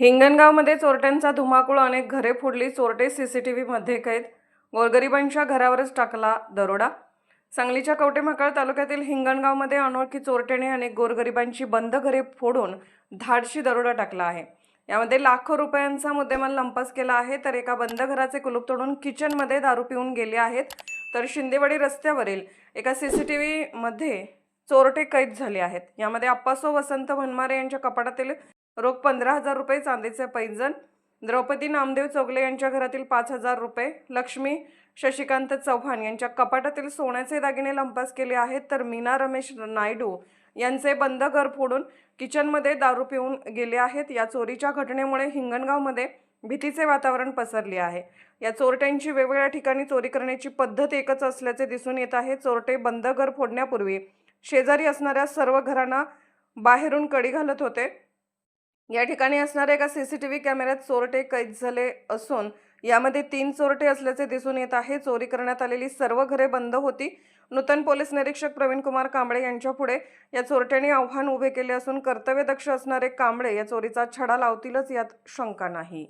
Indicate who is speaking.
Speaker 1: हिंगणगावमध्ये चोरट्यांचा धुमाकूळ अनेक घरे फोडली चोरटे सीसीटीव्हीमध्ये कैद. गोरगरिबांच्या घरावरच टाकला दरोडा. सांगलीच्या कवटेमहाकाळ तालुक्यातील हिंगणगावमध्ये अनोळखी चोरट्याने अनेक गोरगरिबांची बंद घरे फोडून धाडशी दरोडा टाकला आहे. यामध्ये लाखो रुपयांचा मुद्देमाल लंपास केला आहे तर एका बंद घराचे कुलूप तोडून किचनमध्ये दारू पिऊन गेले आहेत तर शिंदेवाडी रस्त्यावरील एका सीसीटीव्हीमध्ये चोरटे कैद झाले आहेत. यामध्ये अप्पासो वसंत भनमारे यांच्या कपाटातील रोख पंधरा हजार रुपये चांदीचे पैंजण. द्रौपदी नामदेव चौगले यांच्या घरातील पाच हजार रुपये. लक्ष्मी शशिकांत चव्हाण यांच्या कपाटातील सोन्याचे दागिने लंपास केले आहेत तर मीना रमेश नायडू यांचे बंद घर फोडून किचनमध्ये दारू पिऊन गेले आहेत. या चोरीच्या घटनेमुळे हिंगणगावमध्ये भीतीचे वातावरण पसरले आहे. या चोरट्यांची वेगवेगळ्या ठिकाणी चोरी करण्याची पद्धत एकच असल्याचे दिसून येत आहे. चोरटे बंद घर फोडण्यापूर्वी शेजारी असणाऱ्या सर्व घरांना बाहेरून कडी घालत होते. या ठिकाणी असणाऱ्या एका सीसीटीव्ही कॅमेऱ्यात चोरटे कैद झाले असून यामध्ये तीन चोरटे असल्याचे दिसून येत आहे. चोरी करण्यात आलेली सर्व घरे बंद होती. नूतन पोलीस निरीक्षक प्रवीण कुमार कांबळे यांच्या पुढे या चोरट्यांनी आव्हान उभे केले असून कर्तव्यदक्ष असणारे कांबळे या चोरीचा छडा लावतीलच यात शंका नाही.